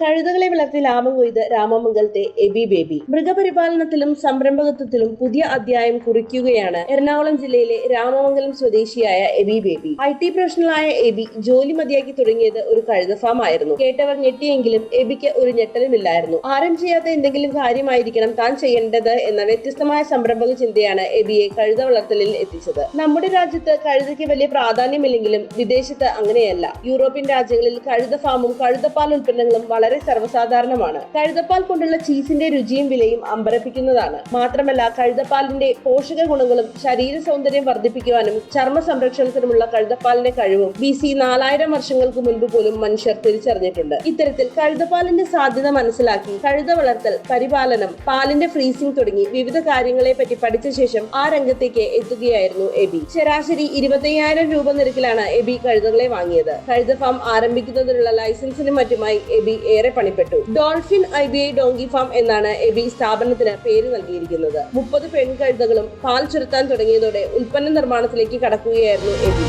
കഴുതകളെ വളർത്തി ലാഭം കൊയ്ത് രാമമംഗലത്തെ AB baby. മൃഗപരിപാലനത്തിലും സംരംഭകത്വത്തിലും പുതിയ അധ്യായം കുറിക്കുകയാണ് എറണാകുളം ജില്ലയിലെ രാമമംഗലം സ്വദേശിയായ എബി ബേബി. ഐ ടി പ്രൊഫഷണലായ എബി ജോലി മതിയാക്കി തുടങ്ങിയത് ഒരു കഴുത ഫാം ആയിരുന്നു. കേട്ടവർ ഞെട്ടിയെങ്കിലും എബിക്ക് ഒരു ഞെട്ടലുമില്ലായിരുന്നു. ആരും ചെയ്യാത്ത എന്തെങ്കിലും കാര്യമായിരിക്കണം താൻ ചെയ്യേണ്ടത് എന്ന വ്യത്യസ്തമായ സംരംഭക ചിന്തയാണ് എബിയെ കഴുത വളർത്തലിൽ എത്തിച്ചത്. നമ്മുടെ രാജ്യത്ത് കഴുതയ്ക്ക് വലിയ പ്രാധാന്യമില്ലെങ്കിലും വിദേശത്ത് അങ്ങനെയല്ല. യൂറോപ്യൻ രാജ്യങ്ങളിൽ കഴുത ഫാമും കഴുതപ്പാൽ ഉൽപ്പന്നങ്ങളും വളരെ സർവസാധാരണമാണ്. കഴുതപ്പാൽ കൊണ്ടുള്ള ചീസിന്റെ രുചിയും വിലയും അമ്പരപ്പിക്കുന്നതാണ്. മാത്രമല്ല കഴുതപ്പാലിന്റെ പോഷക ഗുണങ്ങളും ശരീര സൗന്ദര്യം വർദ്ധിപ്പിക്കുവാനും ചർമ്മ സംരക്ഷണത്തിനുമുള്ള കഴുതപ്പാലിന്റെ കഴിവും ബി സി നാലായിരം വർഷങ്ങൾക്ക് മുൻപ് പോലും മനുഷ്യർ തിരിച്ചറിഞ്ഞിട്ടുണ്ട്. ഇത്തരത്തിൽ കഴുതപ്പാലിന്റെ സാധ്യത മനസ്സിലാക്കി കഴുത വളർത്തൽ പരിപാലനം പാലിന്റെ ഫ്രീസിംഗ് തുടങ്ങി വിവിധ കാര്യങ്ങളെ പറ്റി പഠിച്ച ശേഷം ആ രംഗത്തേക്ക് എത്തുകയായിരുന്നു എബി. ശരാശരി ഇരുപത്തയ്യായിരം രൂപ നിരക്കിലാണ് എബി കഴുതകളെ വാങ്ങിയത്. കഴുത ഫാം ആരംഭിക്കുന്നതിനുള്ള ലൈസൻസിനും മറ്റുമായി എബി ഏറെ പണിപ്പെട്ടു. Dolphin I B I donkey farm എന്നാണ് എബി സ്ഥാപനത്തിന് പേര് നൽകിയിരിക്കുന്നത്. മുപ്പത് പെൺകഴുതകളും പാൽ ചുരുത്താൻ തുടങ്ങിയതോടെ ഉൽപ്പന്ന നിർമ്മാണത്തിലേക്ക് കടക്കുകയായിരുന്നു എബി